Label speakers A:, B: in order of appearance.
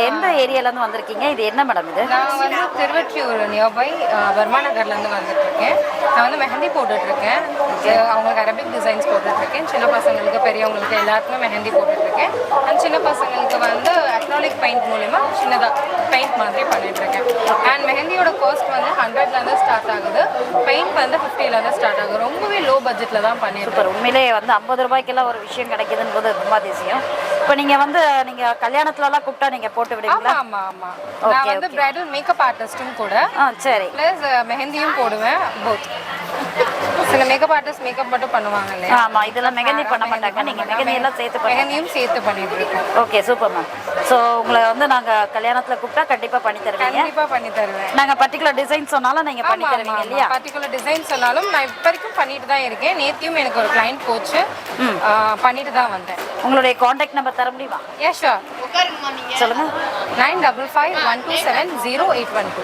A: எந்த ஏரியால இருந்து வந்திருக்கீங்க? இது என்ன மேடம் இது?
B: நான் வந்து திருவற்றியூர் நியர்பை வர்மா நகர்லேருந்து வந்துட்டுருக்கேன் நான் வந்து மெஹந்தி போட்டுட்டு இருக்கேன் அவங்களுக்கு அரபிக் டிசைன்ஸ் போட்டுட்ருக்கேன். சின்ன பசங்களுக்கு பெரியவங்களுக்கு எல்லாருக்குமே மெஹந்தி போட்டுட்ருக்கேன். அண்ட் சின்ன பசங்களுக்கு வந்து அக்னாலிக் பெயிண்ட் மூலிமா சின்னதாக பெயிண்ட் மாதிரி பண்ணிகிட்ருக்கேன் அண்ட் மெஹந்தியோட காஸ்ட் வந்து ஹண்ட்ரட்லேருந்து ஸ்டார்ட் ஆகுது. பெயிண்ட் வந்து ஃபிஃப்டிலேருந்து ஸ்டார்ட் ஆகுது. ரொம்பவே லோ பட்ஜெட்டில் தான் பண்ணியிருக்கேன்
A: சூப்பர். உண்மையிலே வந்து ஐம்பது ரூபாய்க்கெல்லாம் ஒரு விஷயம் கிடைக்குதுன்னு போது ரொம்ப அதிசயம். இப்போ நீங்க வந்து நீங்க கல்யாணத்துலலாம் கூப்பிட்டா நீங்க போட்டு விடுவீங்களா?
B: ஆமாம் ஆமாம் நான் வந்து பிரைடல் மேக்கப் ஆர்டிஸ்ட்டும் கூட
A: ஆ சரி.
B: ப்ளஸ் மெஹந்தியும் போடுவேன் போத் சில மேக்கப் ஆர்டிஸ்ட் மேக்கப் மட்டும் பண்ணுவாங்க இல்லையா?
A: ஆமா இதெல்லாம் மெகந்தி பண்ண மாட்டாங்க. நீங்க மெகந்தி எல்லாம் சேர்த்து பண்ண
B: மெஹந்தியும் சேர்த்து பண்ணிட்டு இருக்கோம்
A: ஓகே சூப்பர் மேம் ஸோ உங்களை வந்து நாங்க கல்யாணத்துல கூப்பிட்டா கண்டிப்பா பண்ணி தருவீங்க.
B: கண்டிப்பா பண்ணி தருவேன்.
A: நாங்க பர்டிகுலர் டிசைன் சொன்னாலும் நீங்க பண்ணி தருவீங்க இல்லையா?
B: பர்டிகுலர் டிசைன் சொன்னாலும் நான் இப்போ வரைக்கும் பண்ணிட்டு தான் இருக்கேன். நேத்தியும் எனக்கு ஒரு கிளைண்ட் போச்சு. பண்ணிட்டு தான் வந்தேன்.
A: உங்களுடைய காண்டாக்ட் நம்பர் தர முடியுமா?
B: ஏ ஷோர்
A: சொல்லுங்க.
B: Nine double five one two seven zero eight one two